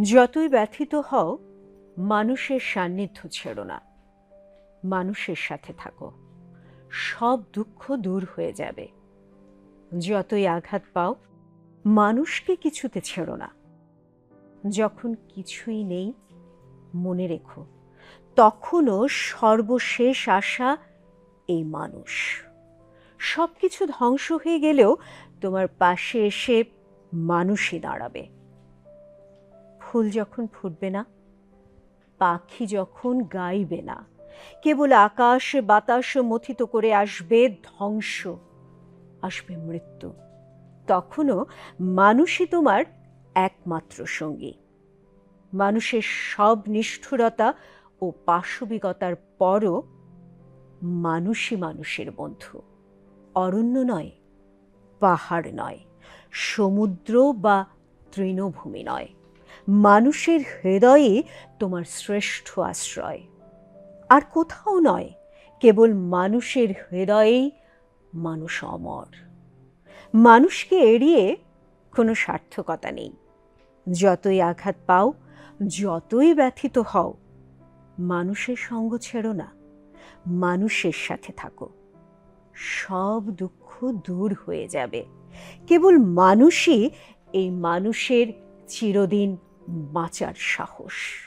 যতই ব্যথিত হও, মানুষের সান্নিধ্য ছেড়ো না। মানুষের সাথে থাকো। সব দুঃখ দূর হয়ে যাবে। যতই আঘাত পাও, মানুষকে কিছুতে ছেড়ো না। যখন কিছুই নেই, মনে রেখো, তখনও সর্বশেষ আশা এই মানুষ। সব কিছু ধ্বংস হয়ে গেলেও তোমার পাশে এসে মানুষই দাঁড়াবে। ফুল যখন ফুটবে না, পাখি যখন গাইবে না, কেবল আকাশে বাতাসে মথিত করে আসবে ধ্বংস, আসবে মৃত্যু, তখনও মানুষই তোমার একমাত্র সঙ্গী। মানুষের সব নিষ্ঠুরতা ও পাশবিকতার পরও মানুষই মানুষের বন্ধু, অরণ্য নয়, পাহাড় নয়, সমুদ্র বা তৃণভূমি নয়। মানুষের হৃদয়ে তোমার শ্রেষ্ঠ আশ্রয়। আর কোথাও নয়, কেবল মানুষের হৃদয়েই মানুষ অমর। মানুষকে এড়িয়ে কোনো সার্থকতা নেই। যতই আঘাত পাও, যতই ব্যথিত হও, মানুষের সঙ্গ ছেড়ো না, মানুষের সাথে থাকো। সব দুঃখ দূর হয়ে যাবে। কেবল মানুষই এই মানুষের চিরদিন বাঁচার সাহস।